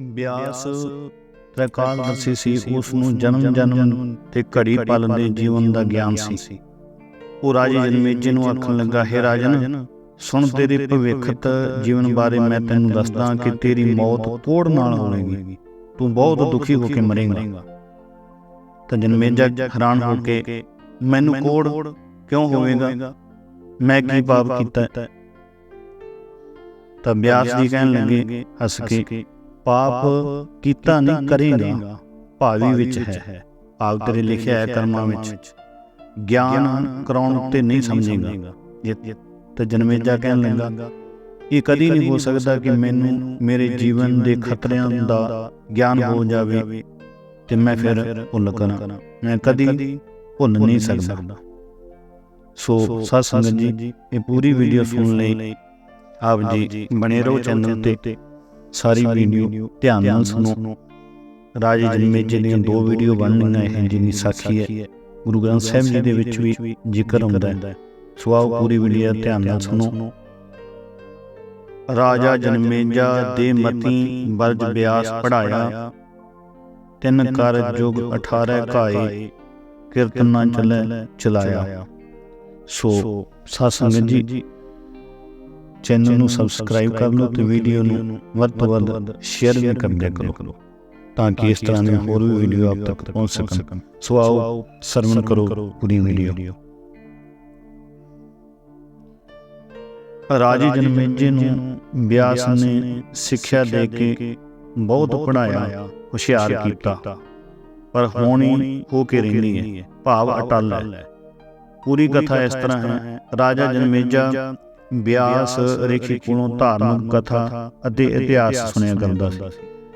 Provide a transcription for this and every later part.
ਬਿਆਸ ਤ੍ਰਿਕਾਲਦਰਸ਼ੀ ਸੀ ਉਸ ਨੂੰ ਜਨਮ ਜਨਮ ਤੇ ਘੜੀ ਪਲ ਦੇ ਜੀਵਨ ਦਾ ਗਿਆਨ ਸੀ। ਉਹ ਰਾਜੇ ਜਨਮੇਜੇ ਨੂੰ ਆਖਣ ਲੱਗਾ ਹੈ ਰਾਜਨ ਸੁਣ ਤੇਰੇ ਭਵਿੱਖਤ ਜੀਵਨ ਬਾਰੇ ਮੈਂ ਤੈਨੂੰ ਦੱਸਦਾ ਕਿ ਤੇਰੀ ਮੌਤ ਕੋੜ ਨਾਲ ਹੋਵੇਗੀ। ਤੂੰ ਬਹੁਤ ਦੁਖੀ ਹੋ ਕੇ ਮਰੇਂਗਾ। ਤਾਂ ਜਨਮੇਜਾ ਹੈਰਾਨ ਹੋ ਕੇ ਮੈਨੂੰ ਕੋੜ ਕਿਉਂ ਹੋਵੇਗਾ? ਮੈਂ ਕੀ ਪਾਪ ਕੀਤਾ? ਤਾਂ ਬਿਆਸ ਜੀ ਕਹਿਣ ਲੱਗੇ ਹੱਸ ਕੇ। ਪਾਪ ਕੀਤਾ ਨਹੀਂ ਕਰੇਗਾ। ਭਾਵੀ ਵਿੱਚ ਹੈ। ਭਾਵ ਤੇਰੇ ਲਿਖਿਆ ਹੈ ਕਰਮਾਂ ਵਿੱਚ। ਗਿਆਨ ਕਰਾਉਣ ਉੱਤੇ ਨਹੀਂ ਸਮਝੇਗਾ। ਤਾਂ ਜਨਮੇਜਾ ਕਹਿਣ ਲੱਗਾ। ਇਹ ਕਦੀ ਨਹੀਂ ਹੋ ਸਕਦਾ ਕਿ ਮੈਨੂੰ ਮੇਰੇ ਜੀਵਨ ਦੇ ਖਤਰਿਆਂ ਦਾ ਗਿਆਨ ਹੋ ਜਾਵੇ ਤੇ ਮੈਂ ਫਿਰ ਭੁੱਲ ਕਰਾਂ। ਮੈਂ ਕਦੀ ਭੁੱਲ ਨਹੀਂ ਸਕਦਾ। ਸੋ ਸੰਗਤ ਜੀ ਇਹ ਪੂਰੀ ਵੀਡੀਓ ਸੁਣ ਲਈ। ਆਪ ਜੀ ਬਣੇ ਰਹੋ ਚੈਨਲ ਤੇ ਸਾਰੀ ਵੀਡੀਓ ਧਿਆਨ ਨਾਲ ਸੁਣੋ। ਰਾਜੇ ਜਨਮੇਜੇ ਦੀਆਂ ਦੋ ਵੀਡੀਓ ਬਣਨੀਆਂ ਇਹ ਜਿਹੀ ਸਾਖੀ ਹੈ ਗੁਰੂ ਗ੍ਰੰਥ ਸਾਹਿਬ ਜੀ ਦੇ ਵਿੱਚ ਵੀ ਜ਼ਿਕਰ ਹੁੰਦਾ ਹੈ। ਸੋ ਆਓ ਪੂਰੀ ਵੀਡੀਓ ਧਿਆਨ ਨਾਲ ਸੁਣੋ। ਰਾਜਾ ਜਨਮੇਜਾ ਦੇ ਮਤੀ ਬਰਜ ਬਿਆਸ ਪੜਾਇਆ ਤਿੰਨ ਕਰ ਜੁਗ 18 ਘਾਏ ਕੀਰਤਨਾਂ ਚੱਲੇ ਚਲਾਇਆ। ਸੋ ਸਾਧ ਸੰਗਤ ਜੀ ਚੈਨਲ ਨੂੰ ਸਬਸਕ੍ਰਾਈਬ ਕਰ ਲਓ ਤੇ ਵੀਡੀਓ ਨੂੰ ਵੱਧ ਤੋਂ ਵੱਧ ਸ਼ੇਅਰ ਵੀ ਕਰ ਦਿਆ ਕਰੋ ਤਾਂ ਕਿ ਇਸ ਤਰ੍ਹਾਂ ਦੀਆਂ ਹੋਰ ਵੀ ਵੀਡੀਓ ਆਪ ਤੱਕ ਪਹੁੰਚ ਸਕਣ ਸੋ ਆਓ ਸਰਵਣ ਕਰੋ ਪੂਰੀ ਵੀਡੀਓ ਰਾਜੇ ਜਨਮੇਜੇ ਨੂੰ ਬਿਆਸ ਨੇ ਸਿੱਖਿਆ ਦੇ ਕੇ ਬਹੁਤ ਪੜਾਇਆ ਹੁਸ਼ਿਆਰ ਕੀਤਾ ਪਰ ਹੋਣੀ ਹੋ ਕੇ ਰਹਿੰਦੀ ਹੈ ਭਾਵ ਅਟਲ ਹੈ ਪੂਰੀ ਕਥਾ ਇਸ ਤਰ੍ਹਾਂ ਹੈ ਰਾਜਾ ਜਨਮੇਜਾ ਬਿਆਸ ਰੇਖੀ ਕੋਲੋਂ ਧਾਰਮਿਕ ਕਥਾ ਅਤੇ ਇਤਿਹਾਸ ਸੁਣਿਆ ਕਰਦਾ ਸੀ।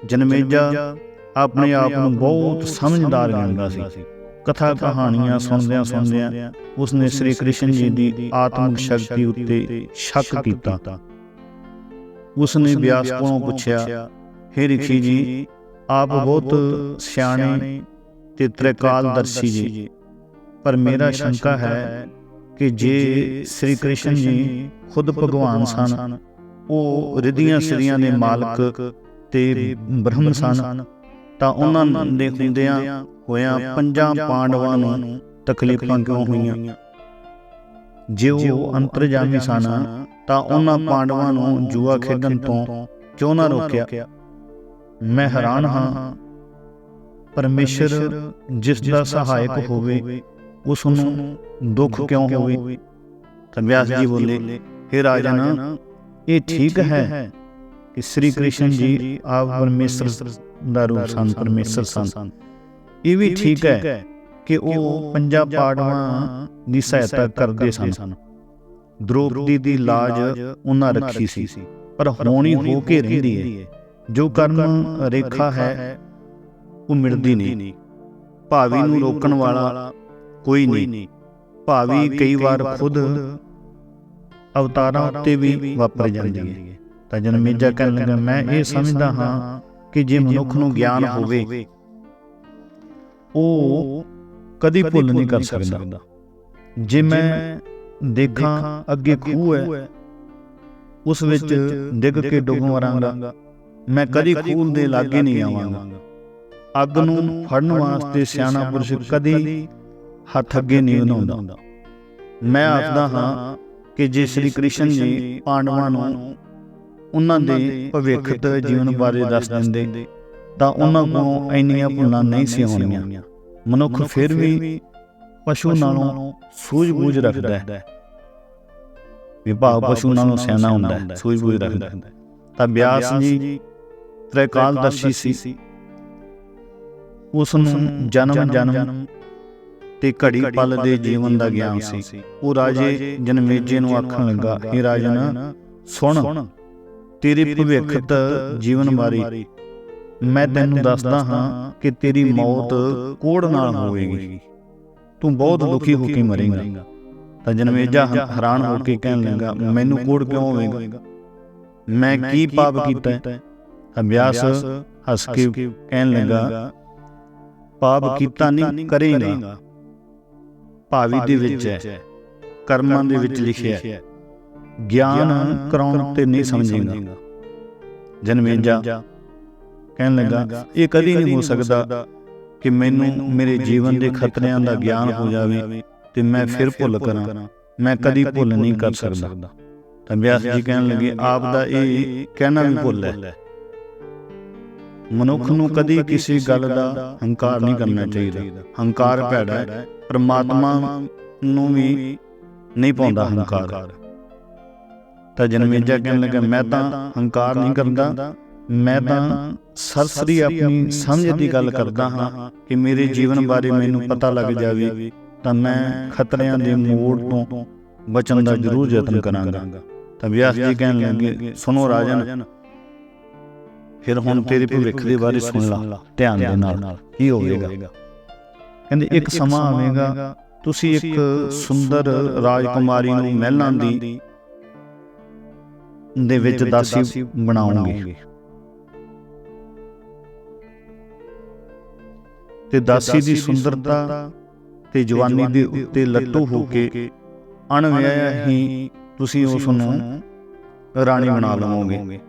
ਜਨਮੇਜਾ ਆਪਣੇ ਆਪ ਨੂੰ ਬਹੁਤ ਸਮਝਦਾਰ ਗਿਣਦਾ ਸੀ। ਕਥਾ ਕਹਾਣੀਆਂ ਸੁਣਦਿਆਂ ਸੁਣਦਿਆਂ ਉਸਨੇ ਸ੍ਰੀ ਕ੍ਰਿਸ਼ਨ ਜੀ ਦੀ ਆਤਮਿਕ ਸ਼ਕਤੀ ਉੱਤੇ ਸ਼ੱਕ ਕੀਤਾ। ਉਸਨੇ ਬਿਆਸ ਕੋਲੋਂ ਪੁੱਛਿਆ ਹੇ ਰਿਖੀ ਜੀ ਆਪ ਬਹੁਤ ਸਿਆਣੇ ਤੇ ਤ੍ਰਿਕਾਲਦਰਸ਼ੀ ਜੀ। ਪਰ ਮੇਰਾ ਸ਼ੰਕਾ ਹੈ ਕਿ ਜੇ ਸ੍ਰੀ ਕ੍ਰਿਸ਼ਨ ਜੀ ਖੁਦ ਭਗਵਾਨ ਸਨ ਉਹ ਰਿਧੀਆਂ ਸ੍ਰੀਆਂ ਦੇ ਮਾਲਕ ਤੇ ਬ੍ਰਹਮ ਸਨ। ਤਾਂ ਉਹਨਾਂ ਦੇ ਹੁੰਦਿਆਂ ਹੋਇਆਂ ਪੰਜਾਂ ਪਾਂਡਵਾਂ ਨੂੰ ਤਕਲੀਫਾਂ ਕਿਉਂ ਹੋਈਆਂ? ਜੇ ਉਹ ਅੰਤਰਜਾਮੀ ਸਨ ਤਾਂ ਉਹਨਾਂ ਪਾਂਡਵਾਂ ਨੂੰ ਜੂਆ ਖੇਡਣ ਤੋਂ ਕਿਉਂ ਨਾ ਰੋਕਿਆ? ਮੈਂ ਹੈਰਾਨ ਹਾਂ। ਪਰਮੇਸ਼ਰ ਜਿਸ ਦਾ ਸਹਾਇਕ ਹੋਵੇ ਉਸ ਨੂੰ ਦੁੱਖ ਕਿਉਂ ਹੋਵੇ? ਤਾਂ ਵਿਆਸ ਜੀ ਬੋਲੇ हे ਰਾਜਨ ਇਹ ਠੀਕ ਹੈ ਕਿ ਸ੍ਰੀ ਕ੍ਰਿਸ਼ਨ ਜੀ ਆਪ ਪਰਮੇਸ਼ਰ ਦਾ ਰੂਪ ਸਨ ਪਰਮੇਸ਼ਰ ਸਨ ਇਹ ਵੀ ਠੀਕ ਹੈ ਕਿ ਉਹ ਪੰਜਾਂ ਪਾੜਵਾਂ ਦੀ ਸਹਾਇਤਾ ਕਰਦੇ ਸਨ। ਦ੍ਰੋਪਦੀ ਦੀ ਲਾਜ ਉਹਨਾਂ ਰੱਖੀ ਸੀ। ਪਰ ਹੋਣੀ ਹੋ ਕੇ ਰਹਿੰਦੀ ਹੈ। ਜੋ ਕਰਮ ਰੇਖਾ ਹੈ ਉਹ ਮਿਲਦੀ ਨਹੀਂ। ਭਾਵੀ ਨੂੰ ਰੋਕਣ ਵਾਲਾ ਕੋਈ ਨਹੀਂ। ਭਾਵੀ ਕਈ ਵਾਰ ਖੁਦ ਅਵਤਾਰਾਂ ਉੱਤੇ ਵੀ ਵਾਪਰ ਜਾਂਦੀ ਹੈ। ਤਾਂ ਜਨਮੇਜਾ ਕਹਿਣ ਲੱਗਾ ਮੈਂ ਇਹ ਸਮਝਦਾ ਹਾਂ ਕਿ ਜੇ ਮਨੁੱਖ ਨੂੰ ਗਿਆਨ ਹੋਵੇ ਉਹ ਕਦੀ ਭੁੱਲ ਨਹੀਂ ਕਰ ਸਕਦਾ। ਜੇ ਮੈਂ ਦੇਖਾਂ ਅੱਗੇ ਖੂਹ ਹੈ ਉਸ ਵਿੱਚ ਡਿੱਗ ਕੇ ਡੁੱਬ ਮਰਾਂਗਾ ਮੈਂ ਕਦੀ ਖੂਹ ਦੇ ਲਾਗੇ ਨਹੀਂ ਆਵਾਂਗਾ। ਅੱਗ ਨੂੰ ਫੜਨ ਵਾਸਤੇ ਸਿਆਣਾ ਪੁਰਸ਼ ਕਦੀ ਹੱਥ ਅੱਗੇ ਨਹੀਂ ਵਧਾਉਂਦਾ। ਮੈਂ ਆਖਦਾ ਹਾਂ ਕਿ ਜੇ ਸ੍ਰੀ ਕ੍ਰਿਸ਼ਨ ਜੀ ਪਾਂਡਵਾਂ ਨੂੰ ਉਹਨਾਂ ਦੇ ਭਵਿੱਖਤ ਜੀਵਨ ਬਾਰੇ ਦੱਸ ਦਿੰਦੇ ਤਾਂ ਉਹਨਾਂ ਕੋਲੋਂ ਇੰਨੀਆਂ ਭੁੱਲਾਂ ਨਹੀਂ ਸੀ ਹੋਣੀਆਂ ਮਨੁੱਖ ਫਿਰ ਵੀ ਪਸ਼ੂ ਨਾਲੋਂ ਸੂਝ-ਬੂਝ ਰੱਖਦਾ ਹੈ। ਵਿਭਾਗ ਪਸ਼ੂ ਨਾਲੋਂ ਸਿਆਣਾ ਹੁੰਦਾ ਹੈ। ਸੂਝ-ਬੂਝ ਰੱਖਦਾ ਹੈ। ਤਾਂ ਬਿਆਸ ਜੀ ਤ੍ਰਿਕਾਲਦਰਸ਼ੀ ਸੀ। ਉਸ ਨੂੰ ਜਨਮ ਜਨਮ ਤੇ ਘੜੀ ਪਲ ਦੇ ਜੀਵਨ ਦਾ ਗਿਆਨ ਸੀ। ਉਹ ਰਾਜੇ ਜਨਮੇਜੇ ਨੂੰ ਆਖਣ ਲੱਗਾ हे ਰਾਜਨ ਸੁਣ ਤੇਰੇ ਭਵਿੱਖਤ ਜੀਵਨ ਬਾਰੇ ਮੈਂ ਤੈਨੂੰ ਦੱਸਦਾ ਹਾਂ ਕਿ ਤੇਰੀ ਮੌਤ ਕੋੜ ਨਾਲ ਹੋਵੇਗੀ ਤੂੰ ਬਹੁਤ ਦੁਖੀ ਹੋ ਕੇ ਮਰੇਂਗਾ। ਤਾਂ ਜਨਮੇਜਾ ਹੈਰਾਨ ਹੋ ਕੇ ਕਹਿਣ ਲੱਗਾ ਮੈਨੂੰ ਕੋੜ ਕਿਉਂ ਹੋਵੇਗਾ ਮੈਂ ਕੀ ਪਾਪ ਕੀਤਾ ਅਭਿਆਸ ਹੱਸ ਕੇ ਕਹਿਣ ਲੱਗਾ ਪਾਪ ਕੀਤਾ ਨਹੀਂ ਕਰੇਗਾ। ਭਾਵੀ ਦੇ ਵਿੱਚ ਹੈ। ਕਰਮਾਂ ਦੇ ਵਿੱਚ ਲਿਖਿਆ ਹੈ। ਗਿਆਨ ਕਰਾਉਣ ਤੇ ਨਹੀਂ ਸਮਝੇਗਾ। ਜਨਮੇਜਾ ਕਹਿਣ ਲੱਗਾ ਇਹ ਕਦੀ ਨਹੀਂ ਹੋ ਸਕਦਾ ਕਿ ਮੈਨੂੰ ਮੇਰੇ ਜੀਵਨ ਦੇ ਖਤਰਿਆਂ ਦਾ ਗਿਆਨ ਹੋ ਜਾਵੇ ਤੇ ਮੈਂ ਫਿਰ ਭੁੱਲ ਕਰਾਂ। ਮੈਂ ਕਦੀ ਭੁੱਲ ਨਹੀਂ ਕਰ ਸਕਦਾ। ਤਾਂ ਵਿਆਸ ਜੀ ਕਹਿਣ ਲੱਗੇ ਆਪ ਦਾ ਇਹ ਕਹਿਣਾ ਵੀ ਭੁੱਲ ਹੈ। ਮਨੁੱਖ ਨੂੰ ਕਦੀ ਕਿਸੇ ਗੱਲ ਦਾ ਹੰਕਾਰ ਨਹੀਂ ਕਰਨਾ ਚਾਹੀਦਾ। ਹੰਕਾਰ ਭੈੜਾ ਹੈ। ਪਰਮਾਤਮਾ ਨੂੰ ਵੀ ਨਹੀਂ ਪਾਉਂਦਾ ਹੰਕਾਰ। ਤਾਂ ਜਨਮੇਜਾ ਕਹਿਣ ਲੱਗਾ ਮੈਂ ਤਾਂ ਹੰਕਾਰ ਨਹੀਂ ਕਰਦਾ। ਮੈਂ ਤਾਂ ਸਰਸਰੀ ਆਪਣੀ ਸਮਝ ਦੀ ਗੱਲ ਕਰਦਾ ਹਾਂ ਕਿ ਮੇਰੇ ਜੀਵਨ ਬਾਰੇ ਮੈਨੂੰ ਪਤਾ ਲੱਗ ਜਾਵੇ ਤਾਂ ਮੈਂ ਖਤਰਿਆਂ ਦੇ ਮੋੜ ਤੋਂ ਬਚਣ ਦਾ ਜ਼ਰੂਰ ਯਤਨ ਕਰਾਂਗਾ। ਤਾਂ ਵਿਆਸ ਜੀ ਕਹਿਣ ਲੱਗੇ ਸੁਣੋ ਰਾਜਨ ਫਿਰ ਹੁਣ ਤੇਰੇ ਭਵਿੱਖ ਦੇ ਬਾਰੇ ਸੁਣ ਲਾ ਧਿਆਨ ਦੇ ਨਾਲ ਕੀ ਹੋਵੇਗਾ? ਕਹਿੰਦੇ ਇੱਕ ਸਮਾਂ ਆਵੇਗਾ ਤੁਸੀਂ ਇੱਕ ਸੁੰਦਰ ਰਾਜਕੁਮਾਰੀ ਨੂੰ ਮਹਿਲਾਂ ਦੀ ਦੇ ਵਿੱਚ ਦਾਸੀ ਬਣਾਓਗੇ। ਤੇ ਦਾਸੀ ਦੀ ਸੁੰਦਰਤਾ ਤੇ ਜਵਾਨੀ ਦੇ ਉੱਤੇ ਲੱਟੂ ਹੋ ਕੇ ਅਣਵਿਆਹ ਹੀ ਤੁਸੀਂ ਉਸ ਨੂੰ ਰਾਣੀ ਬਣਾ ਲਵੋਗੇ।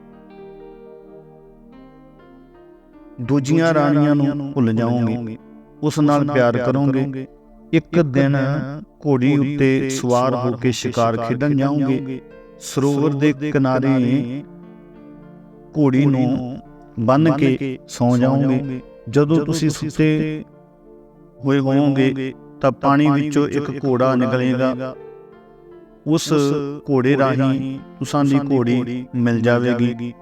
ਦੂਜੀਆਂ ਰਾਣੀਆਂ ਨੂੰ ਭੁੱਲ ਜਾਓਗੇ। ਉਸ ਨਾਲ ਪਿਆਰ ਕਰੋਗੇ। ਇੱਕ ਦਿਨ ਘੋੜੀ ਉੱਤੇ ਸਵਾਰ ਹੋ ਕੇ ਸ਼ਿਕਾਰ ਖੇਡਣ ਜਾਓਗੇ। ਸਰੋਵਰ ਦੇ ਕਿਨਾਰੇ ਘੋੜੀ ਨੂੰ ਬੰਨ ਕੇ ਸੌ ਜਾਓਗੇ। ਜਦੋਂ ਤੁਸੀਂ ਸੁੱਤੇ ਹੋਏ ਹੋਵੋਗੇ ਤਾਂ ਪਾਣੀ ਵਿੱਚੋਂ ਇੱਕ ਘੋੜਾ ਨਿਕਲੇਗਾ। ਉਸ ਘੋੜੇ ਰਾਹੀਂ ਤੁਸਾਂ ਦੀ ਘੋੜੀ ਮਿਲ ਜਾਵੇਗੀ।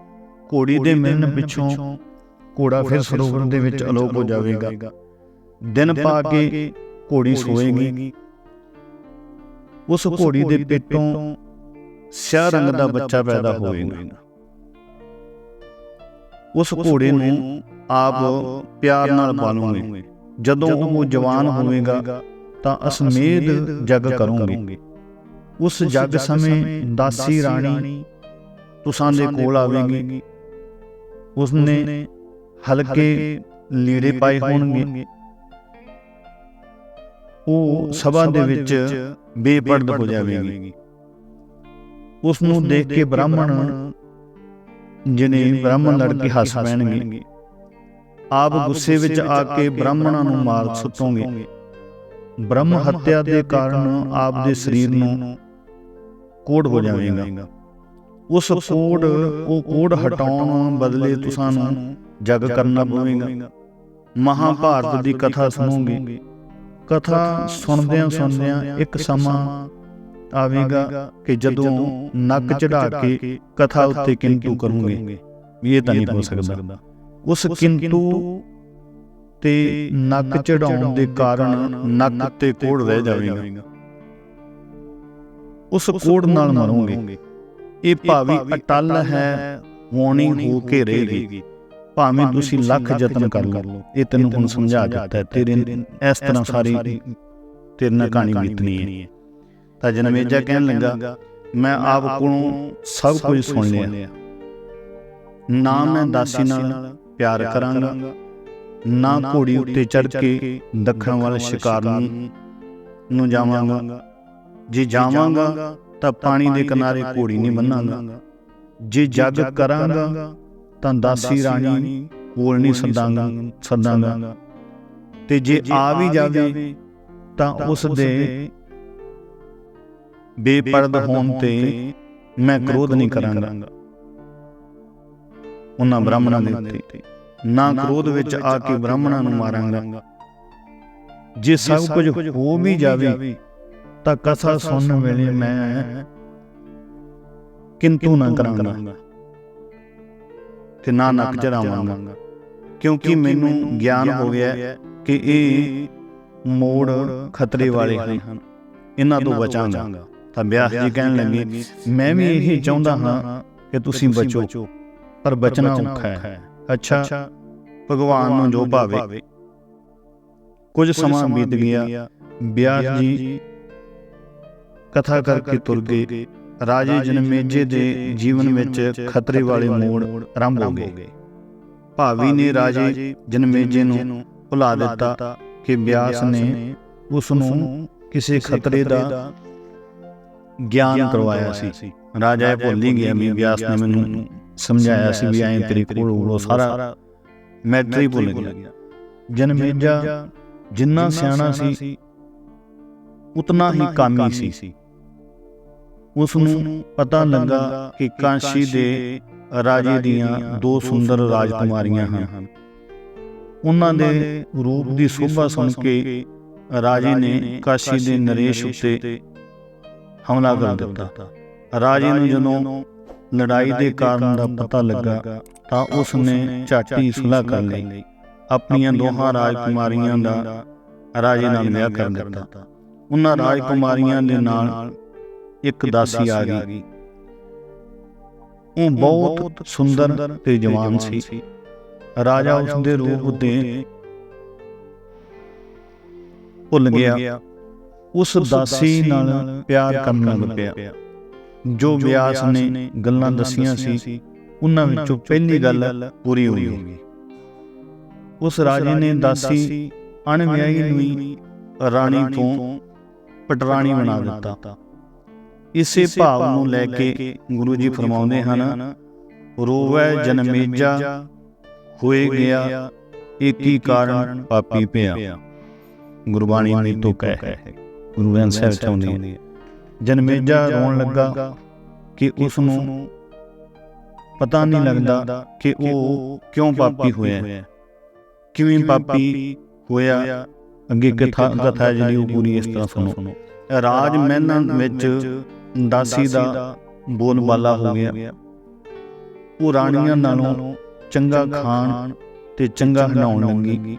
ਘੋੜੀ ਦੇ ਮਿਲਣ ਪਿੱਛੋਂ ਘੋੜਾ ਫਿਰ ਸਰੋਵਰ ਦੇ ਵਿੱਚ ਅਲੋਪ ਹੋ ਜਾਵੇਗਾ। ਦਿਨ ਪਾ ਕੇ ਘੋੜੀ ਸੋਏਗੀ। ਉਸ ਘੋੜੀ ਦੇ ਪੇਟੋਂ ਸਿਆਹ ਰੰਗ ਦਾ ਬੱਚਾ ਪੈਦਾ ਹੋਵੇਗਾ ਉਸ ਘੋੜੇ ਨੂੰ ਆਪ ਪਿਆਰ ਨਾਲ ਪਾਲੋਗੇ। ਜਦੋਂ ਉਹ ਜਵਾਨ ਹੋਵੇਗਾ ਤਾਂ ਅਸਮੇਧ ਜਗ ਕਰੋਗੇ। ਉਸ ਜਗ ਸਮੇਂ ਦਾਸੀ ਰਾਣੀ ਤੁਸਾਂ ਦੇ ਕੋਲ ਆਵੇਗੀ। ਉਸਨੇ ਹਲਕੇ ਲੀੜੇ ਪਾਏ ਹੋਣਗੇ। ਉਹ ਸਭਾ ਦੇ ਵਿੱਚ ਬੇਪਰਦ ਹੋ ਜਾਵੇਗੀ। ਉਸ ਨੂੰ ਦੇਖ ਕੇ ਬ੍ਰਾਹਮਣ ਜਿਨੇ ਬ੍ਰਾਹਮਣ ਲੜਕੇ ਹੱਸ ਪੈਣਗੇ। ਆਪ ਗੁੱਸੇ ਵਿੱਚ ਆ ਕੇ ਬ੍ਰਾਹਮਣਾਂ ਨੂੰ ਮਾਰ ਸੁੱਟੋਗੇ। ਬ੍ਰਹਮ ਹੱਤਿਆ ਦੇ ਕਾਰਨ ਆਪ ਦੇ ਸਰੀਰ ਨੂੰ ਕੋੜ ਹੋ ਜਾਵੇਗਾ। ਉਸ ਕੋੜ ਉਹ ਕੋੜ ਹਟਾਉਣ ਬਦਲੇ ਤੁਸਾਂ ਨੂੰ ਜਗ ਕਰਨਾ ਪਵੇਗਾ। ਮਹਾਭਾਰਤ ਦੀ ਕਥਾ ਸੁਣੋਗੇ। ਕਥਾ ਸੁਣਦਿਆਂ ਸੁਣਦਿਆਂ ਇੱਕ ਸਮਾਂ ਆਵੇਗਾ ਕਿ ਜਦੋਂ ਨੱਕ ਚੜਾ ਕੇ ਕਥਾ ਉੱਤੇ ਕਿੰਤੂ ਕਰੂਗੇ। ਇਹ ਤਾਂ ਨਹੀਂ ਹੋ ਸਕਦਾ। ਉਸ ਕਿੰਤੂ ਤੇ ਨੱਕ ਚੜਾਉਣ ਦੇ ਕਾਰਨ ਨੱਕ ਤੇ ਕੋੜ ਰਹਿ ਜਾਵੇਗਾ। ਉਸ ਕੋੜ ਨਾਲ ਮਰੋਗੇ। ਇਹ ਭਾਵੀ ਅਟਲ ਹੈ ਹੋਣੀ ਹੋ ਕੇ ਰਹੇਗੀ। ਭਾਵੇਂ ਤੁਸੀਂ ਲੱਖ ਯਤਨ ਕਰ ਲਓ ਇਹ ਤੈਨੂੰ ਹੁਣ ਸਮਝਾ ਦਿੱਤਾ ਤੇਰੇ ਇਸ ਤਰ੍ਹਾਂ ਸਾਰੀ ਤੇਰੇ ਨਾਲ ਕਹਾਣੀ ਬੀਤਣੀ ਹੈ। ਤਾਂ ਜਨਮੇਜਾ ਕਹਿਣ ਲੱਗਾ ਮੈਂ ਆਪ ਕੋਲੋਂ ਸਭ ਕੁਝ ਸੁਣ ਲਿਆ। ਨਾ ਮੈਂ ਦਾਸੀ ਨਾਲ ਪਿਆਰ ਕਰਾਂਗਾ ਨਾ ਘੋੜੀ ਉੱਤੇ ਚੜ ਕੇ ਦੱਖਣ ਵੱਲ ਸ਼ਿਕਾਰ ਨੂੰ ਜਾਵਾਂਗਾ। ਜੇ ਜਾਵਾਂਗਾ ਤਾਂ ਪਾਣੀ ਦੇ ਕਿਨਾਰੇ ਘੋੜੀ ਨਹੀਂ ਬੰਨਾਂਗਾ। ਜੇ ਜੱਗ ਕਰਾਂਗਾ ਤਾਂ ਦਾਸੀ ਰਾਣੀ ਕੋਲ ਨਹੀਂ ਸੱਦਾਂਗਾ ਸੱਦਾਂਗਾ ਤੇ ਜੇ ਆ ਵੀ ਜਾਵੇ ਤਾਂ ਉਸ ਦੇ ਬੇਪਰਦ ਹੋਣ ਤੇ ਮੈਂ ਕ੍ਰੋਧ ਨਹੀਂ ਕਰਾਂਗਾ। ਉਹਨਾਂ ਬ੍ਰਾਹਮਣਾਂ ਦੇ ਉੱਤੇ। ਨਾ ਕ੍ਰੋਧ ਵਿੱਚ ਆ ਕੇ ਬ੍ਰਾਹਮਣਾਂ ਨੂੰ ਮਾਰਾਂਗਾ। ਜੇ ਸਭ ਕੁਝ ਹੋ ਵੀ ਜਾਵੇ ਤਾਂ ਕਥਾ ਸੁਣਨ ਵੇਲੇ ਮੈਂ ਕਿੰਤੂ ਨਾ ਕਰਾਂਗਾ। ਤੇ ਨਾ ਨੱਕ ਚੜਾਵਾਂਗਾ ਕਿਉਂਕਿ ਮੈਨੂੰ ਗਿਆਨ ਹੋ ਗਿਆ ਕਿ ਇਹ ਮੋੜ ਖਤਰੇ ਵਾਲੇ ਹਨ। ਇਹਨਾਂ ਤੋਂ ਬਚਾਂਗਾ। ਤਾਂ ਵਿਆਸ ਜੀ ਕਹਿਣ ਲੱਗੇ ਮੈਂ ਵੀ ਇਹ ਚਾਹੁੰਦਾ ਹਾਂ ਕਿ ਤੁਸੀਂ ਬਚੋ। ਪਰ ਬਚਣਾ ਔਖਾ ਹੈ। ਅੱਛਾ ਭਗਵਾਨ ਨੂੰ ਜੋ ਭਾਵੇ। ਕੁਝ ਸਮਾਂ ਬੀਤ ਗਿਆ। ਵਿਆਸ ਜੀ ਕਥਾ ਕਰਕੇ ਤੁਰ ਗਏ। ਰਾਜੇ ਜਨਮੇਜੇ ਦੇ ਜੀਵਨ ਵਿੱਚ ਖਤਰੇ ਵਾਲੇ ਮੋੜ ਆਰੰਭ ਹੋ ਗਏ। ਭਾਵੀ ਨੇ ਰਾਜੇ ਜਨਮੇਜੇ ਨੂੰ ਭੁਲਾ ਦਿੱਤਾ ਕਿ ਵਿਆਸ ਨੇ ਉਸ ਨੂੰ ਕਿਸੇ ਖਤਰੇ ਦਾ ਗਿਆਨ ਕਰਵਾਇਆ ਸੀ। ਰਾਜਾ ਇਹ ਭੁੱਲ ਹੀ ਗਿਆ ਵੀ ਵਿਆਸ ਨੇ ਮੈਨੂੰ ਸਮਝਾਇਆ ਸੀ ਵੀ ਐਂ ਤੇਰੇ ਕੋਲ ਉਹ ਸਾਰਾ ਮੈਟਰੀ ਭੁੱਲ ਗਿਆ। ਜਨਮੇਜਾ ਜਿੰਨਾ ਸਿਆਣਾ ਸੀ ਉਤਨਾ ਹੀ ਕਾਮੀ ਸੀ। ਉਸ ਨੂੰ ਪਤਾ ਲੱਗਾ ਕਿ ਕਾਂਸ਼ੀ ਦੇ ਰਾਜੇ ਦੀਆਂ ਦੋ ਸੁੰਦਰ ਰਾਜਕੁਮਾਰੀਆਂ ਹਨ। ਉਹਨਾਂ ਦੇ ਰੂਪ ਦੀ ਸ਼ੋਭਾ ਸੁਣ ਕੇ ਰਾਜੇ ਨੇ ਕਾਸ਼ੀ ਦੇ ਨਰੇਸ਼ ਉੱਤੇ ਹਮਲਾ ਕਰ ਦਿੱਤਾ। ਰਾਜੇ ਨੂੰ ਜਦੋਂ ਲੜਾਈ ਦੇ ਕਾਰਨ ਦਾ ਪਤਾ ਲੱਗਾ ਤਾਂ ਉਸ ਨੇ ਝਾਟੀ ਸੁਲਾ ਕਰ ਲਈ। ਆਪਣੀਆਂ ਦੋਹਾਂ ਰਾਜਕੁਮਾਰੀਆਂ ਦਾ ਰਾਜੇ ਨਾਲ ਵਿਆਹ ਕਰ ਦਿੱਤਾ। ਉਹਨਾਂ ਰਾਜਕੁਮਾਰੀਆਂ ਦੇ ਨਾਲ ਇੱਕ ਦਾਸੀ ਆ ਗਈ। ਉਹ ਬਹੁਤ ਸੁੰਦਰ ਤੇ ਜਵਾਨ ਸੀ। ਰਾਜਾ ਉਸ ਦੇ ਰੂਪ ਉਤੇ ਭੁੱਲ ਗਿਆ। ਉਸ ਦਾਸੀ ਨਾਲ ਪਿਆਰ ਕਰਨ ਲੱਗ ਪਿਆ। ਜੋ ਵਿਆਸ ਨੇ ਗੱਲਾਂ ਦਸੀਆਂ ਸੀ ਉਹਨਾਂ ਵਿੱਚੋਂ ਪਹਿਲੀ ਗੱਲ ਪੂਰੀ ਹੋ ਗਈ ਉਸ ਰਾਜੇ ਨੇ ਦਾਸੀ ਅਣਵਿਆਹੀ ਨੂੰ ਰਾਣੀ ਤੋਂ ਪਟਰਾਣੀ ਬਣਾ ਦਿੱਤਾ। ਇਸੇ ਭਾਵ ਨੂੰ ਲੈ ਕੇ ਗੁਰੂ ਜੀ ਫਰਮਾਉਂਦੇ ਹਨ ਰੋਵੈ ਜਨਮੇਜਾ ਹੋਏ ਗਿਆ ਏਕੀ ਕਾਰਨ ਪਾਪੀ ਪਿਆ। ਗੁਰਬਾਣੀ ਨੇ ਤੋਂ ਕਹਿ। ਹੈ ਗੁਰੂ ਗ੍ਰੰਥ ਸਾਹਿਬ ਚ ਆਉਂਦੀ ਹੈ। ਜਨਮੇਜਾ ਰੋਣ ਲੱਗਾ ਕਿ ਉਸ ਨੂੰ ਪਤਾ ਨਹੀਂ ਲੱਗਦਾ ਕਿ ਉਹ ਕਿਉਂ ਪਾਪੀ ਹੋਇਆ। ਕਿਵੇਂ ਪਾਪੀ ਹੋਇਆ? ਅੱਗੇ ਕਥਾ ਕਥਾ ਜਿਹੜੀ ਉਹ ਪੂਰੀ ਇਸ ਤਰ੍ਹਾਂ ਸੁਣੋ। ਰਾਜ ਮਹਿਲਾਂ ਵਿੱਚ ਦਾਸੀ ਦਾ ਬੋਲਬਾਲਾ ਹੋ ਗਿਆ। ਉਹ ਰਾਣੀਆਂ ਨਾਲੋਂ ਚੰਗਾ ਖਾਣ ਤੇ ਚੰਗਾ ਹਨਾਉਣ ਲੱਗੀ।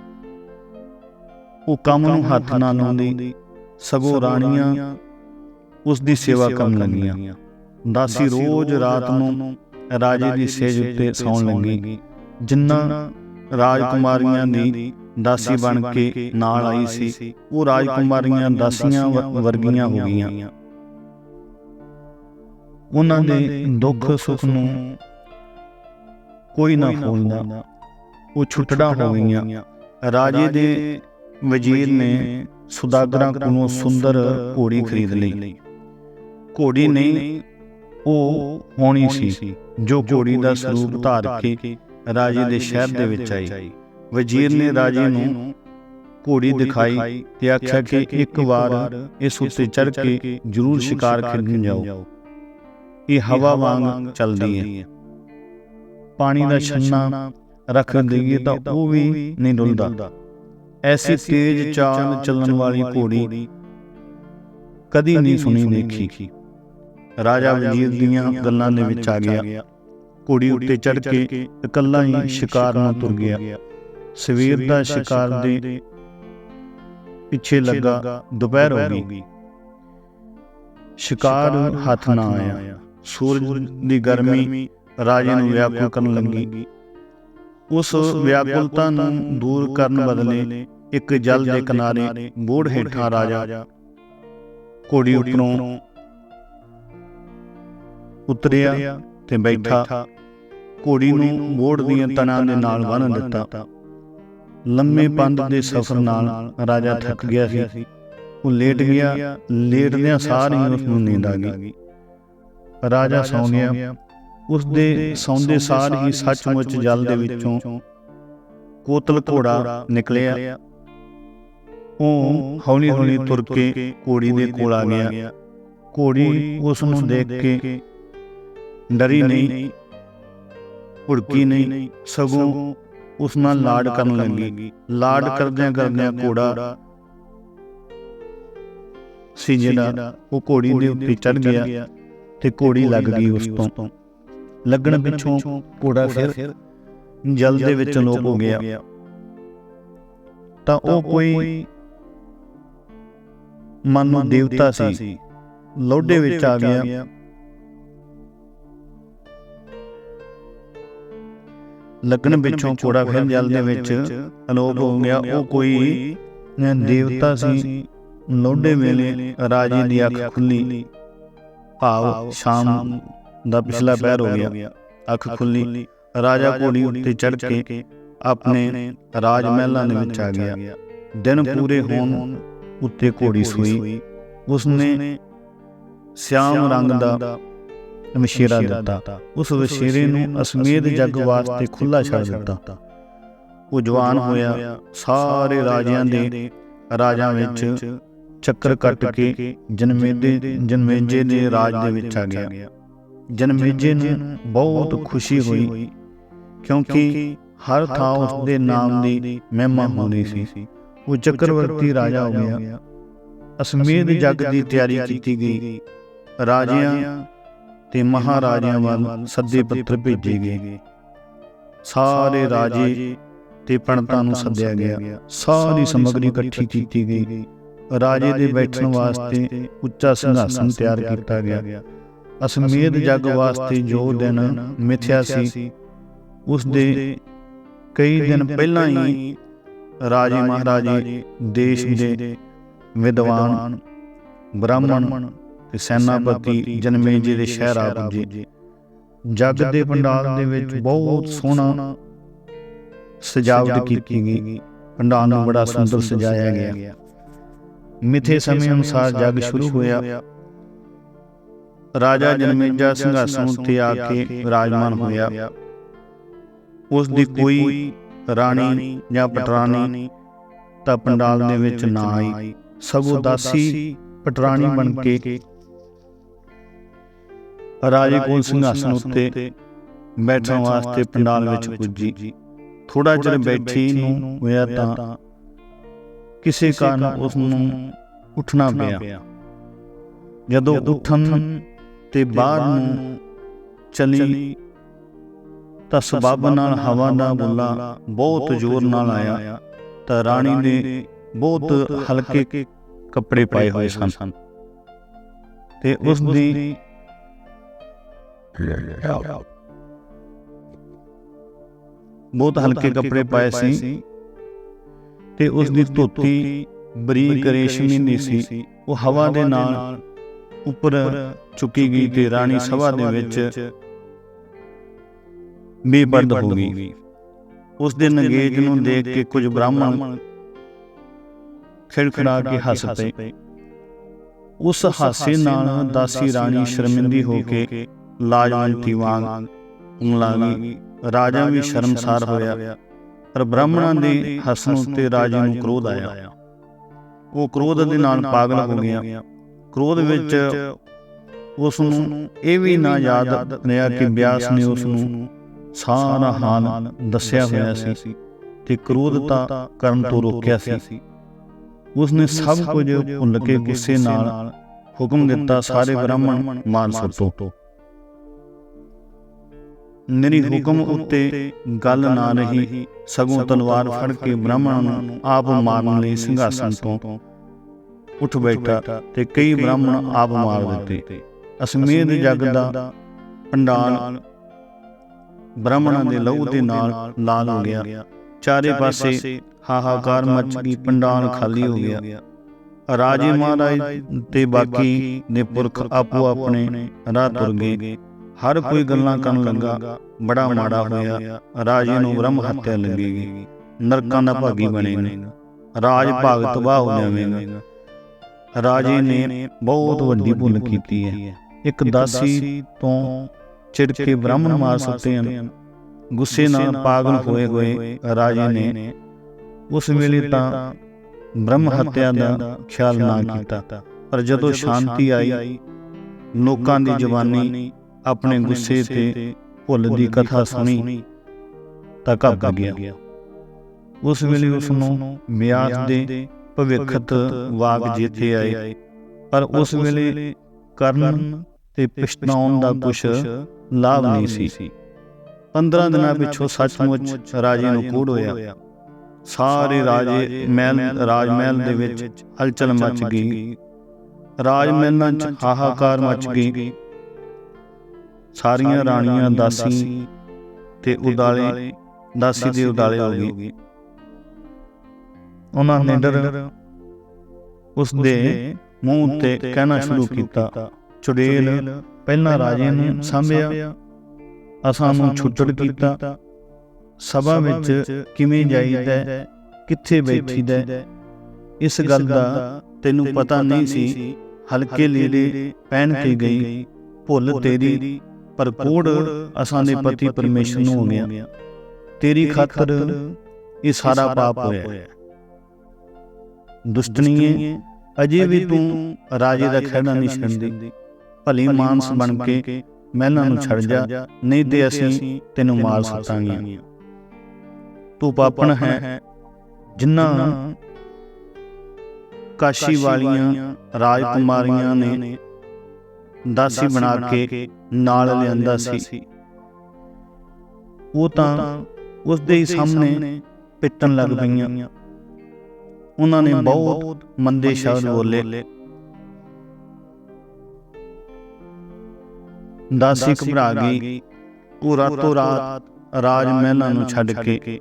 ਉਹ ਕੰਮ ਨੂੰ ਹੱਥ ਨਾ ਲਾਉਂਦੀ ਸਗੋਂ ਰਾਣੀਆਂ ਉਸ ਦੀ ਸੇਵਾ ਕਰਨ ਲੱਗੀਆਂ। ਦਾਸੀ ਰੋਜ਼ ਰਾਤ ਨੂੰ ਰਾਜੇ ਦੀ ਸੇਜ ਉੱਤੇ ਸੌਣ ਲੱਗੀ। ਜਿੰਨਾ ਰਾਜਕੁਮਾਰੀਆਂ ਦੀ ਦਾਸੀ ਬਣ ਕੇ ਨਾਲ ਆਈ ਸੀ ਉਹ ਰਾਜਕੁਮਾਰੀਆਂ ਦਾਸੀਆਂ ਵਰਗੀਆਂ ਹੋ ਗਈਆਂ। ਉਹਨਾਂ ਦੇ ਦੁੱਖ ਸੁੱਖ ਨੂੰ ਕੋਈ ਨਾ ਫੋਲਦਾ ਉਹ ਛੁੱਟੜਾ ਹੋ ਗਈਆਂ ਰਾਜੇ ਦੇ ਵਜ਼ੀਰ ਨੇ ਸੁਦਾਗਰਾਂ ਕੋਲੋਂ ਸੁੰਦਰ ਘੋੜੀ ਖਰੀਦ ਲਈ। ਘੋੜੀ ਨਹੀਂ ਉਹ ਹੋਣੀ ਸੀ ਜੋ ਘੋੜੀ ਦਾ ਸਰੂਪ ਧਾਰ ਕੇ ਰਾਜੇ ਦੇ ਸ਼ਹਿਰ ਦੇ ਵਿੱਚ ਆਈ। ਵਜ਼ੀਰ ਨੇ ਰਾਜੇ ਨੂੰ ਘੋੜੀ ਦਿਖਾਈ ਤੇ ਆਖਿਆ ਕਿ ਇੱਕ ਵਾਰ ਇਸ ਉੱਤੇ ਚੜ ਕੇ ਜ਼ਰੂਰ ਸ਼ਿਕਾਰ ਖੇਡਣ ਜਾਓ। ਇਹ ਹਵਾ ਵਾਂਗ ਚੱਲਦੀ ਹੈ। ਪਾਣੀ ਦਾ ਛੰਨਾ ਰੱਖ ਦਈਏ ਤਾਂ ਉਹ ਵੀ ਨਹੀਂ ਡੁੱਲਦਾ ਐਸੀ ਤੇਜ਼ ਚਾਲ ਚੱਲਣ ਵਾਲੀ ਘੋੜੀ ਕਦੀ ਨਹੀਂ ਸੁਣੀ ਦੇਖੀ। ਰਾਜਾ ਵਜ਼ੀਰ ਦੀਆਂ ਗੱਲਾਂ ਦੇ ਵਿੱਚ ਆ ਗਿਆ। ਘੋੜੀ ਉੱਤੇ ਚੜ ਕੇ ਇਕੱਲਾ ਹੀ ਸ਼ਿਕਾਰ ਨੂੰ ਤੁਰ ਗਿਆ। ਸਵੇਰ ਦਾ ਸ਼ਿਕਾਰ ਦੇ ਪਿੱਛੇ ਲੱਗਾ ਦੁਪਹਿਰ ਹੋ ਗਈ। ਸ਼ਿਕਾਰ ਹੱਥ ਨਾ ਆਇਆ। ਸੂਰਜ ਦੀ ਗਰਮੀ ਰਾਜੇ ਨੂੰ ਵਿਆਕੁਲ ਕਰਨ ਲੱਗੀ। ਉਸ ਵਿਆਕੁਲਤਾ ਨੂੰ ਦੂਰ ਕਰਨ ਬਦਲੇ ਇੱਕ ਜਲ ਦੇ ਕਿਨਾਰੇ ਬੋੜ ਹੇਠਾਂ ਰਾਜਾ ਘੋੜੀ ਉੱਪਰੋਂ ਉਤਰਿਆ ਤੇ ਬੈਠਾ। ਘੋੜੀ ਨੂੰ ਬੋੜ ਦੀਆਂ ਤਣਾਂ ਦੇ ਨਾਲ ਬੰਨ੍ਹ ਦਿੱਤਾ। ਲੰਮੇ ਪੰਧ ਦੇ ਸਫ਼ਰ ਨਾਲ ਰਾਜਾ ਥੱਕ ਗਿਆ ਸੀ। ਉਹ ਲੇਟ ਗਿਆ। ਲੇਟਦਿਆਂ ਸਾਰ ਹੀ ਉਸ ਨੂੰ ਨੀਂਦ ਆ ਗਈ। ਰਾਜਾ ਸੌਂ ਗਿਆ ਉਸ ਦੇ ਸੌਂਦੇ ਸਾਰ ਹੀ ਸੱਚਮੁੱਚ ਜਲ ਦੇ ਵਿੱਚੋਂ ਕੋਤਲ ਘੋੜਾ ਨਿਕਲਿਆ। ਉਹ ਹੌਲੀ ਹੌਲੀ ਤੁਰ ਕੇ ਘੋੜੀ ਦੇ ਕੋਲ ਆ ਗਿਆ। ਘੋੜੀ ਉਸ ਨੂੰ ਦੇਖ ਕੇ ਡਰੀ ਨਹੀਂ ਭੁੜਕੀ ਨਹੀਂ ਸਗੋਂ ਉਸ ਨਾਲ ਲਾਡ ਕਰਨ ਲੱਗੀ। ਲਾਡ ਕਰਦਿਆਂ ਕਰਦਿਆਂ ਘੋੜਾ ਸੀ ਜਿਹੜਾ ਉਹ ਘੋੜੀ ਦੇ ਉੱਤੇ ਚੜ ਗਿਆ। ਤੇ ਘੋੜੀ ਲੱਗ ਗਈ ਉਸ ਤੋਂ। ਲੱਗਣ ਪਿੱਛੋਂ ਘੋੜਾ ਫਿਰ ਜਲ ਦੇ ਵਿੱਚ ਲੋਪ ਹੋ ਗਿਆ। ਤਾਂ ਉਹ ਕੋਈ ਮਨ ਨੂੰ ਦੇਵਤਾ ਸੀ। ਲੋਡੇ ਵਿੱਚ ਆ ਗਿਆ। ਲੱਗਣ ਪਿੱਛੋਂ ਘੋੜਾ ਫਿਰ ਜਲ ਦੇ ਵਿੱਚ ਅਲੋਪ ਹੋ ਗਿਆ। ਉਹ ਕੋਈ ਦੇਵਤਾ ਸੀ। ਲੋਡੇ ਵੇਲੇ ਰਾਜੇ ਦੀ ਅੱਖ ਖੁੱਲੀ। ਭਾਵ ਸ਼ਾਮ ਦਾ ਪਿਛਲਾ ਪਹਿਰ ਹੋ ਗਿਆ। ਅੱਖ ਖੁੱਲੀ ਰਾਜਾ ਘੋੜੀ ਉੱਤੇ ਚੜ ਕੇ ਆਪਣੇ ਰਾਜ ਮਹਿਲਾਂ ਦੇ ਵਿੱਚ ਆ ਗਿਆ। ਦਿਨ ਪੂਰੇ ਹੋਣ ਉੱਤੇ ਘੋੜੀ ਸੂਈ। ਉਸਨੇ ਸਿਆਮ ਰੰਗ ਦਾ ਵਸ਼ੀਰਾ ਦਿੱਤਾ। ਉਸ ਵਸ਼ੀਰੇ ਨੂੰ ਅਸਮੇਧ ਜੱਗ ਵਾਸਤੇ ਖੁੱਲਾ ਛੱਡ ਦਿੱਤਾ। ਉਹ ਜਵਾਨ ਹੋਇਆ ਸਾਰੇ ਰਾਜਿਆਂ ਦੇ ਰਾਜਾਂ ਵਿੱਚ ਚੱਕਰ ਕੱਟ ਕੇ ਜਨਮੇਜੇ ਜਨਮੇਜੇ ਦੇ ਰਾਜ ਦੇ ਵਿੱਚ ਆ ਗਿਆ। ਜਨਮੇਜੇ ਨੂੰ ਬਹੁਤ ਖੁਸ਼ੀ ਹੋਈ। ਕਿਉਂਕਿ ਹਰ ਥਾਂ ਉਸ ਦੇ ਨਾਮ ਦੀ ਮਹਿਮਾ ਹੋਣੀ ਸੀ। ਉਹ ਚੱਕਰਵਰਤੀ ਰਾਜਾ ਹੋ ਗਿਆ। ਅਸਮੇਧ ਜੱਗ ਦੀ ਤਿਆਰੀ ਕੀਤੀ ਗਈ। ਰਾਜਿਆਂ ਤੇ ਮਹਾਰਾਜਿਆਂ ਵੱਲ ਸੱਦੇ ਪੱਤਰ ਭੇਜੇ ਗਏ। ਸਾਰੇ ਰਾਜੇ ਤੇ ਪੰਡਤਾਂ ਨੂੰ ਸੱਦਿਆ ਗਿਆ। ਸਾਰੀ ਸਮੱਗਰੀ ਇਕੱਠੀ ਕੀਤੀ ਗਈ। ਰਾਜੇ ਦੇ ਬੈਠਣ ਵਾਸਤੇ ਉੱਚਾ ਸਿੰਘਾਸਨ ਤਿਆਰ ਕੀਤਾ ਗਿਆ। ਅਸਮੇਧ ਜੱਗ ਵਾਸਤੇ ਜੋ ਦਿਨ ਮਿਥਿਆ ਸੀ ਉਸ ਦੇ ਕਈ ਦਿਨ ਪਹਿਲਾਂ ਹੀ ਰਾਜੇ ਮਹਾਰਾਜੇ ਦੇਸ਼ ਦੇ ਵਿਦਵਾਨ ਬ੍ਰਾਹਮਣ ਤੇ ਸੈਨਾਪਤੀ ਜਨਮੇਜੇ ਦੇ ਸ਼ਹਿਰ ਆ ਪੁੱਜੇ। ਜੱਗ ਦੇ ਪੰਡਾਲ ਦੇ ਵਿੱਚ ਬਹੁਤ ਸੋਹਣਾ ਸਜਾਵਟ ਕੀਤੀ ਗਈ। ਪੰਡਾਲ ਨੂੰ ਬੜਾ ਸੁੰਦਰ ਸਜਾਇਆ ਗਿਆ। ਮਿੱਥੇ ਸਮੇਂ ਅਨੁਸਾਰ ਜੱਗ ਸ਼ੁਰੂ ਹੋਇਆ। ਰਾਜਾ ਜਨਮੇਜਾ ਸਿੰਘਾਸਨ ਉੱਤੇ ਆ ਕੇ ਵਿਰਾਜਮਾਨ ਹੋਇਆ। ਉਸ ਦੀ ਕੋਈ ਰਾਣੀ ਜਾਂ ਪਟਰਾਣੀ ਤਾਂ ਪੰਡਾਲ ਦੇ ਵਿੱਚ ਨਾ ਆਈ। ਸਗੋਂ ਦਾਸੀ ਪਟਰਾਣੀ ਬਣ ਕੇ ਰਾਜੇ ਕੋਲ ਸਿੰਘਾਸਨ ਉੱਤੇ ਬੈਠਣ ਵਾਸਤੇ ਪੰਡਾਲ ਵਿੱਚ ਪੁੱਜੀ। ਥੋੜਾ ਚਿਰ ਬੈਠੀ ਨੂੰ ਹੋਇਆ ਤਾਂ ਕਿਸੇ ਕਾਰਨ ਉਸ ਨੂੰ ਉੱਠਣਾ ਪਿਆ। ਜਦੋਂ ਉੱਠਣ ਤੇ ਬਾਹਰ ਨੂੰ ਚਲੀ ਤਾਂ ਸਬਬ ਨਾਲ ਹਵਾ ਦਾ ਬੁੱਲਾ ਬਹੁਤ ਜ਼ੋਰ ਨਾਲ ਆਇਆ। ਤਾਂ ਰਾਣੀ ਨੇ ਬਹੁਤ ਹਲਕੇ ਕੱਪੜੇ ਪਾਏ ਹੋਏ ਸਨ। ਤੇ ਉਸ ਦੀ ਬਹੁਤ ਹਲਕੇ ਕੱਪੜੇ ਪਾਏ ਸੀ। ਤੇ ਉਸ ਦੀ ਧੋਤੀ ਬਰੀਕ ਰੇਸ਼ਮੀ ਦੀ ਸੀ। ਉਹ ਹਵਾ ਦੇ ਨਾਲ ਉੱਪਰ ਚੁੱਕੀ ਗਈ ਤੇ ਰਾਣੀ ਸਭਾ ਦੇ ਵਿੱਚ ਬੇਪਰਦ ਹੋ ਗਈ। ਉਸ ਦੇ ਨਗੇਜ ਨੂੰ ਦੇਖ ਕੇ ਕੁਝ ਬ੍ਰਾਹਮਣ ਖਿੜਖੜਾ ਕੇ ਹੱਸ ਪਏ। ਉਸ ਹਾਸੇ ਨਾਲ ਦਾਸੀ ਰਾਣੀ ਸ਼ਰਮਿੰਦੀ ਹੋ ਕੇ ਲਾਜਵੰਤੀ ਵਾਂਗ ਉਂਗਲਾ ਗਈ ਰਾਜਾ ਵੀ ਸ਼ਰਮਸਾਰ ਹੋਇਆ। ਪਰ ਬ੍ਰਾਹਮਣਾਂ ਦੇ ਹੱਸਣ ਉੱਤੇ ਰਾਜੇ ਨੂੰ ਕ੍ਰੋਧ ਆਇਆ। ਉਹ ਕ੍ਰੋਧ ਦੇ ਨਾਲ ਪਾਗਲ ਹੋ ਗਿਆ ਕ੍ਰੋਧ ਵਿੱਚ ਉਸ ਨੂੰ ਇਹ ਵੀ ਨਾ ਯਾਦ ਰਿਹਾ ਕਿ ਬਿਆਸ ਨੇ ਉਸ ਨੂੰ ਸਾਰਾ ਹਾਲ ਦੱਸਿਆ ਹੋਇਆ ਸੀ ਤੇ ਕ੍ਰੋਧਤਾ ਕਰਨ ਤੋਂ ਰੋਕਿਆ ਸੀ। ਉਸ ਨੇ ਸਭ ਕੁਝ ਭੁੱਲ ਕੇ ਗੁੱਸੇ ਨਾਲ ਹੁਕਮ ਦਿੱਤਾ ਸਾਰੇ ਬ੍ਰਾਹਮਣ ਮਾਰ ਸੁੱਟੋ। ਮੇਰੀ ਹੁਕਮ ਉੱਤੇ ਗੱਲ ਨਾ ਰਹੀ ਸਗੋਂ ਤਲਵਾਰ ਫੜ ਕੇ ਬ੍ਰਾਹਮਣਾਂ ਨੂੰ ਆਪ ਮਾਰਨ ਲਈ ਸਿੰਘਾਸਨ ਤੋਂ ਉੱਠ ਬੈਠਾ ਤੇ ਕਈ ਬ੍ਰਾਹਮਣ ਆਪ ਮਾਰ ਦਿੱਤੇ। ਅਸਮੇਧ ਜਗ ਦਾ ਪੰਡਾਲ ਬ੍ਰਾਹਮਣਾਂ ਦੇ ਲਹੂ ਦੇ ਨਾਲ ਲਾਲ ਹੋ ਗਿਆ। ਚਾਰੇ ਪਾਸੇ ਹਾਹਾਕਾਰ ਮਚ ਗਈ ਪੰਡਾਲ ਖਾਲੀ ਹੋ ਗਿਆ। ਰਾਜੇ ਮਹਾਰਾਜ ਤੇ ਬਾਕੀ ਨੇ ਪੁਰਖ ਆਪੋ ਆਪਣੇ ਰਾਹ ਤੁਰ ਗਏ। ਹਰ ਕੋਈ ਗੱਲਾਂ ਕਰਨ ਲੱਗਾ ਬੜਾ ਮਾੜਾ ਹੋਇਆ ਰਾਜੇ ਨੂੰ ਬ੍ਰਹਮ ਹੱਤਿਆ ਲੱਗੇਗੀ। ਨਰਕਾਂ ਦਾ ਭਾਗੀ ਬਣੇਗਾ। ਰਾਜ ਭਾਗ ਤਬਾਹ ਹੋ ਜਾਵੇਗਾ। ਰਾਜੇ ਨੇ ਬਹੁਤ ਵੱਡੀ ਭੁੱਲ ਕੀਤੀ ਹੈ। ਇੱਕ ਦਾਸੀ ਤੋਂ ਚਿੜ ਕੇ ਬ੍ਰਾਹਮਣ ਮਾਰ ਸੁੱਤੇ ਹਨ। ਗੁੱਸੇ ਨਾਲ ਪਾਗਲ ਹੋਏ ਹੋਏ ਰਾਜੇ ਨੇ ਉਸ ਵੇਲੇ ਤਾਂ ਬ੍ਰਹਮ ਹੱਤਿਆ ਦਾ ਖਿਆਲ ਨਾ ਕੀਤਾ। ਪਰ ਜਦੋਂ ਸ਼ਾਂਤੀ ਆਈ ਲੋਕਾਂ ਦੀ ਜਵਾਨੀ ਆਪਣੇ ਗੁੱਸੇ ਤੇ ਭੁੱਲ ਦੀ ਕਥਾ ਸੁਣੀ ਤਾਂ ਘੱਬ ਗਿਆ ਉਸ ਵੇਲੇ ਉਸ ਨੂੰ ਮਿਆਸ ਦੇ ਭਵਿੱਖਤ ਵਾਗ ਜੀਤੇ ਆਏ। ਪਰ ਉਸ ਵੇਲੇ ਕਰਨ ਤੇ ਪਛਤਾਉਣ ਦਾ ਕੁਝ ਲਾਭ ਨਹੀਂ ਸੀ। 15 ਦਿਨਾਂ ਪਿਛੋਂ ਸੱਚਮੁੱਚ ਰਾਜੇ ਨੂੰ ਕੂੜ ਹੋਇਆ। ਸਾਰੇ ਰਾਜੇ ਮਹਿਲ ਰਾਜ ਮਹਿਲ ਦੇ ਵਿੱਚ ਹਲਚਲ ਮਚ ਗਈ। ਰਾਜ ਮਹਿਲਾਂ 'ਚ ਹਾਹਾਕਾਰ ਮਚ ਗਈ। ਸਾਰੀਆਂ ਰਾਣੀਆਂ ਦਾਸੀ ਤੇ ਉਦਾਲੇ ਦਾਸੀ ਦੇ ਉਦਾਲੇ ਹੋ ਗਏ। ਉਹਨਾਂ ਨੇ ਡਰ ਉਸ ਦੇ ਮੂੰਹ ਤੇ ਕਹਿਣਾ ਸ਼ੁਰੂ ਕੀਤਾ ਚੁੜੇਲ ਪਹਿਲਾਂ ਰਾਜੇ ਨੂੰ ਸਾਂਭਿਆ ਅਸਾਂ ਨੂੰ ਛੁੱਟੜ ਕੀਤਾ ਸਭਾ ਵਿੱਚ ਕਿਵੇਂ ਜਾਈਦਾ ਕਿੱਥੇ ਬੈਠੀਦਾ ਇਸ ਗੱਲ ਦਾ ਤੈਨੂੰ ਪਤਾ ਨਹੀਂ ਸੀ ਹਲਕੇ ਲੀਲੇ ਪਹਿਨ ਕੇ ਗਈ ਭੁੱਲ ਤੇਰੀ ਪਰ ਕੋੜ ਅਸਾਂ ਦੇ ਪਤੀ ਪਰਮੇਸ਼ਰ ਨੂੰ ਹੋ ਗਿਆ ਤੇਰੀ ਖਾਤਰ ਇਹ ਸਾਰਾ ਪਾਪ ਹੋਇਆ। ਹੈ। ਦੁਸ਼ਟਣੀਏ ਅਜੇ ਵੀ ਤੂੰ ਰਾਜੇ ਦਾ ਖਹਿੜਾ ਨਹੀਂ ਛੱਡਦੀ। ਭਲੀ ਮਾਨਸ ਬਣ ਕੇ ਮਹਿਲਾਂ ਨੂੰ ਛੱਡ ਜਾ। ਨਹੀਂ ਤੇ ਅਸੀਂ ਤੈਨੂੰ ਮਾਰ ਸੱਟਾਂਗੇ ਤੂੰ ਪਾਪਣ ਹੈ। ਜਿਨ੍ਹਾਂ ਕਾਸ਼ੀ ਵਾਲੀਆਂ ਰਾਜਕੁਮਾਰੀਆਂ ਨੇ ਦਾਸੀ ਬਣਾ ਕੇ ਨਾਲ ਲਿਆਂਦਾ ਸੀ। ਉਹ ਤਾਂ ਉਸ ਦੇ ਹੀ ਸਾਹਮਣੇ ਪਿੱਟਣ ਲੱਗ ਪਈਆਂ। ਉਹਨਾਂ ਨੇ ਬਹੁਤ ਮੰਦੇ ਸ਼ਬਦ ਬੋਲੇ। ਦਾਸੀ ਘਬਰਾ ਗਈ। ਉਹ ਰਾਤੋਂ ਰਾਤ ਰਾਜ ਮਹਿਲਾਂ ਨੂੰ ਛੱਡ ਕੇ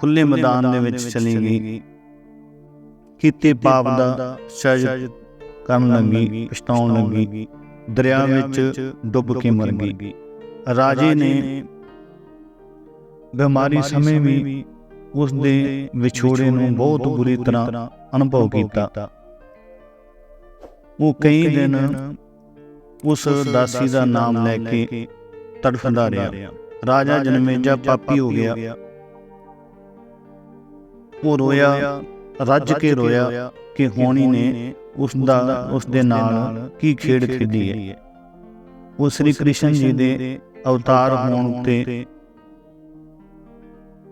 ਖੁੱਲੇ ਮੈਦਾਨ ਦੇ ਵਿੱਚ ਚਲੀ ਗਈ। ਕੀਤੇ ਪਾਪ ਦਾ ਸਜ ਕਰਨ ਲੱਗੀ ਪਛਤਾਉਣ ਲੱਗੀ। ਦਰਿਆ ਵਿੱਚ ਡੁੱਬ ਕੇ ਮਰ ਗਈ। ਰਾਜੇ ਨੇ ਬਿਮਾਰੀ ਸਮੇਂ ਵੀ ਉਸ ਦੇ ਵਿਛੋੜੇ ਨੂੰ ਬਹੁਤ ਬੁਰੀ ਤਰ੍ਹਾਂ ਅਨੁਭਵ ਕੀਤਾ। ਉਹ ਕਈ ਦਿਨ ਉਸ ਦਾਸੀ ਦਾ ਨਾਮ ਲੈ ਕੇ ਤੜਫਦਾ ਰਿਹਾ। ਰਾਜਾ ਜਨਮੇਜਾ ਪਾਪੀ ਹੋ ਗਿਆ। ਉਹ ਰੋਇਆ ਰੱਜ ਕੇ ਰੋਇਆ ਕਿ ਹੋਣੀ ਨੇ ਉਸ ਦਾ ਉਸ ਦੇ ਨਾਲ ਕੀ ਖੇਡ ਖੇਡੀ ਹੈ? ਉਹ ਸ੍ਰੀ ਕ੍ਰਿਸ਼ਨ ਜੀ ਦੇ ਅਵਤਾਰ ਹੋਣ ਉੱਤੇ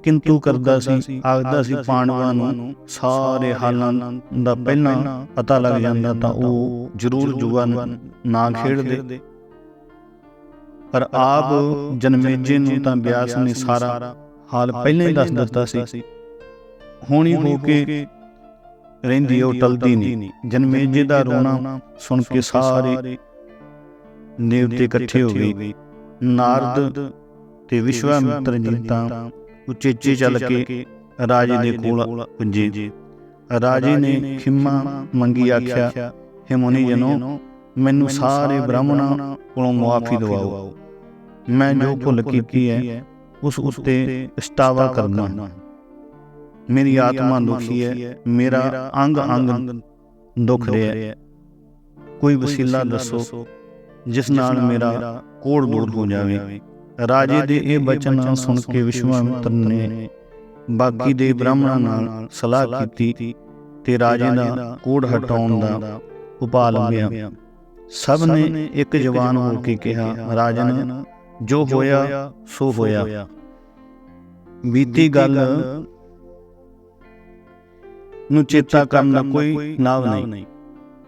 ਕਿੰਤੂ ਕਰਦਾ ਸੀ ਆਖਦਾ ਸੀ ਪਾਂਡਵਾਂ ਨੂੰ ਸਾਰੇ ਹਾਲਾਂ ਦਾ ਪਹਿਲਾਂ ਪਤਾ ਲੱਗ ਜਾਂਦਾ ਤਾਂ ਉਹ ਜ਼ਰੂਰ ਜੂਆ ਨਾ ਖੇਡਦੇ। ਪਰ ਆਪ ਜਨਮੇਜੇ ਨੂੰ ਤਾਂ ਬਿਆਸ ਨੇ ਸਾਰਾ ਹਾਲ ਪਹਿਲਾਂ ਹੀ ਦੱਸ ਦਿੱਤਾ ਸੀ। ਹੋਣੀ ਹੋ ਕੇ ਰਹਿੰਦੀ ਉਹ ਟਲਦੀ ਨਹੀਂ। ਜਨਮੇਜੇ ਦਾ ਰੋਣਾ ਸੁਣ ਕੇ ਸਾਰੇ ਦੇਵਤੇ ਇਕੱਠੇ ਹੋ ਗਏ। ਨਾਰਦ ਤੇ ਵਿਸ਼ਵਾਮਿੱਤਰ ਜੀ ਤਾਂ ਉਚੇਚੇ ਚੱਲ ਕੇ ਰਾਜੇ ਦੇ ਕੋਲ ਪੁੱਜੇ। ਰਾਜੇ ਨੇ ਖਿਮਾ ਮੰਗੀ ਆਖਿਆ ਹੈ ਮੁਨੀ ਜਨੋ ਮੈਨੂੰ ਸਾਰੇ ਬ੍ਰਾਹਮਣਾਂ ਕੋਲੋਂ ਮੁਆਫੀ ਦਿਵਾਓ। ਮੈਂ ਜੋ ਭੁੱਲ ਕੀਤੀ ਹੈ ਉਸ ਉੱਤੇ ਪਛਤਾਵਾ ਕਰਦਾ ਮੇਰੀ ਆਤਮਾ ਦੁਖੀ ਹੈ, ਮੇਰਾ ਅੰਗ ਅੰਗ ਦੁਖ ਰਿਹਾ ਹੈ। ਕੋਈ ਵਸੀਲਾ ਦੱਸੋ, ਜਿਸ ਨਾਲ ਮੇਰਾ ਕੋੜ ਦੂਰ ਹੋ ਜਾਵੇ। ਰਾਜੇ ਦੇ ਇਹ ਬਚਨ ਸੁਣ ਕੇ ਵਿਸ਼ਵਾਮਿਤਰ ਨੇ ਬਾਕੀ ਦੇ ਬ੍ਰਾਹਮਣਾਂ ਨਾਲ ਸਲਾਹ ਕੀਤੀ ਤੇ ਰਾਜੇ ਦਾ ਕੋੜ ਹਟਾਉਣ ਦਾ ਉਪਾਅ ਲੱਭਿਆ ਸਭ ਨੇ ਇੱਕ ਜਵਾਨ ਹੋ ਕੇ ਕਿਹਾ, ਰਾਜਨ, ਜੋ ਹੋਇਆ, ਸੋ ਹੋਇਆ। ਬੀਤੀ ਗੱਲ ਨੂੰ ਚੇਤਾ ਕਰਨ ਦਾ ਕੋਈ ਲਾਭ ਨਹੀਂ।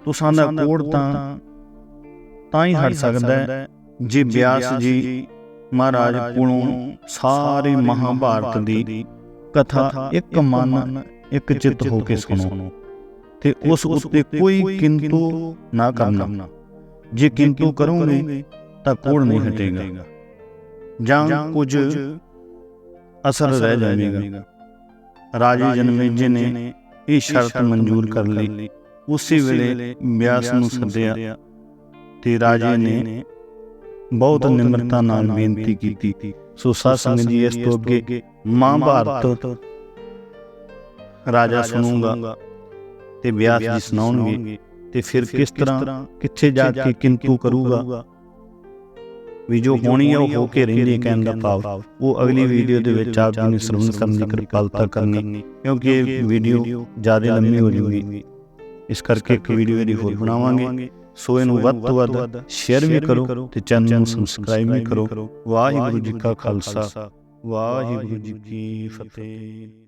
ਤੁਸਾਂ ਦਾ ਕੋੜ ਤਾਂ ਤਾਂ ਹੀ ਹਟ ਸਕਦਾ ਹੈ। ਜੇ ਬਿਆਸ ਜੀ ਮਹਾਰਾਜ ਕੋਲੋਂ ਸਾਰੇ ਮਹਾਭਾਰਤ ਦੀ ਕਥਾ ਇੱਕ ਮਨ ਇੱਕ ਚਿੱਤ ਹੋ ਕੇ ਸੁਣੋ। ਤੇ ਉਸ ਉੱਤੇ ਕੋਈ ਕਿੰਤੂ ਨਾ ਕਰਨਾ। ਜੇ ਕਿੰਤੂ ਕਰੋਗੇ ਤਾਂ ਕੋੜ ਨਹੀਂ ਹਟੇਗਾ। ਜਾਂ ਕੁਝ ਅਸਰ ਰਹਿ ਜਾਵੇਗਾ। ਰਾਜੇ ਜਨਮੇਜੇ ਨੇ ਇਹ ਸ਼ਰਤ ਮਨਜ਼ੂਰ ਕਰ ਲਈ ਉਸੇ ਵੇਲੇ ਬਿਆਸ ਨੂੰ ਸੱਦਿਆ ਤੇ ਰਾਜੇ ਨੇ ਬਹੁਤ ਨਿਮਰਤਾ ਨਾਲ ਬੇਨਤੀ ਕੀਤੀ। ਸੋ ਸਾਧ ਸੰਗਤ ਜੀ ਇਸ ਤੋਂ ਅੱਗੇ ਮਹਾਭਾਰਤ ਰਾਜਾ ਸੁਣੂਗਾ ਤੇ ਵਿਆਸ ਜੀ ਸੁਣਾਉਣਗੇ ਤੇ ਫਿਰ ਕਿਸ ਤਰ੍ਹਾਂ ਕਿੱਥੇ ਜਾ ਕੇ ਕਿੰਤੂ ਕਰੂਗਾ? ਵੀ ਜੋ ਹੋਣੀ ਹੈ ਉਹ ਹੋ ਕੇ ਰਹਿੰਦੀ ਹੈ ਕਹਿਣ ਦਾ ਭਾਵ। ਉਹ ਅਗਲੀ ਵੀਡੀਓ ਦੇ ਵਿੱਚ ਆਪ ਜੀ ਨੇ ਸਰਵਨ ਕਰਨ ਦੀ ਕਿਰਪਾਲਤਾ ਕਰਨੀ ਕਿਉਂਕਿ ਇਹ ਵੀਡੀਓ ਜ਼ਿਆਦਾ ਲੰਮੀ ਹੋ ਜੂਗੀ ਇਸ ਕਰਕੇ ਇੱਕ ਵੀਡੀਓ ਇਹਦੀ ਹੋਰ ਬਣਾਵਾਂਗੇ। ਸੋ ਇਹਨੂੰ ਵੱਧ ਤੋਂ ਵੱਧ ਸ਼ੇਅਰ ਵੀ ਕਰੋ ਤੇ ਚੈਨਲ ਨੂੰ ਸਬਸਕ੍ਰਾਈਬ ਵੀ ਕਰੋ। ਵਾਹਿਗੁਰੂ ਜੀ ਕਾ ਖਾਲਸਾ। ਵਾਹਿਗੁਰੂ ਜੀ ਕੀ ਫਤਿਹ।